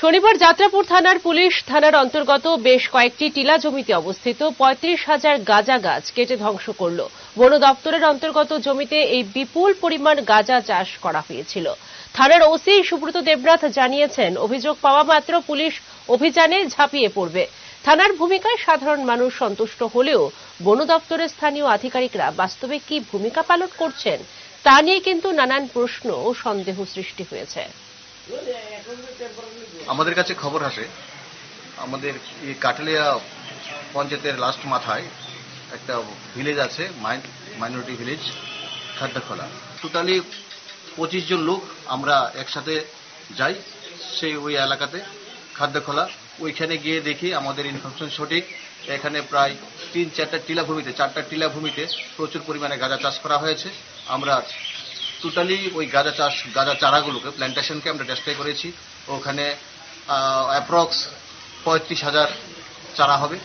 শনিবার যাত্রাপুর থানার পুলিশ থানার অন্তর্গত বেশ কয়েকটি টিলা জমিতে অবস্থিত পঁয়ত্রিশ হাজার গাঁজা গাছ কেটে ধ্বংস করল। বন দপ্তরের অন্তর্গত জমিতে এই বিপুল পরিমাণ গাঁজা চাষ করা হয়েছিল। থানার ওসি সুব্রত দেবনাথ জানিয়েছেন, অভিযোগ পাওয়া মাত্র পুলিশ অভিযানে ঝাঁপিয়ে পড়বে। থানার ভূমিকায় সাধারণ মানুষ সন্তুষ্ট হলেও বন দপ্তরের স্থানীয় আধিকারিকরা বাস্তবে কি ভূমিকা পালন করছেন তা নিয়ে কিন্তু নানান প্রশ্ন ও সন্দেহ সৃষ্টি হয়েছে। আমাদের কাছে খবর আসে। আমাদের এই কাটলিয়া পঞ্চায়েতের লাস্ট মাথায় একটা ভিলেজ আছে মাইনরিটি ভিলেজ খাদ্যাখোলা টোটালি পঁচিশ জন লোক আমরা একসাথে যাই সেই ওই এলাকাতে খাদ্যাখোলা ওইখানে গিয়ে দেখি আমাদের ইনফরমেশন সঠিক। এখানে প্রায় তিন চারটা টিলাভূমিতে চারটা টিলাভূমিতে প্রচুর পরিমাণে গাঁজা চাষ করা হয়েছে। আমরা টোটালি ওই গাঁজা চাষ, গাঁজা চারাগুলোকে প্ল্যান্টেশনকে আমরা ডেস্ট্রয় করেছি। ওখানে অ্যাপ্রক্স পঁয়ত্রিশ হাজার চারা হবে।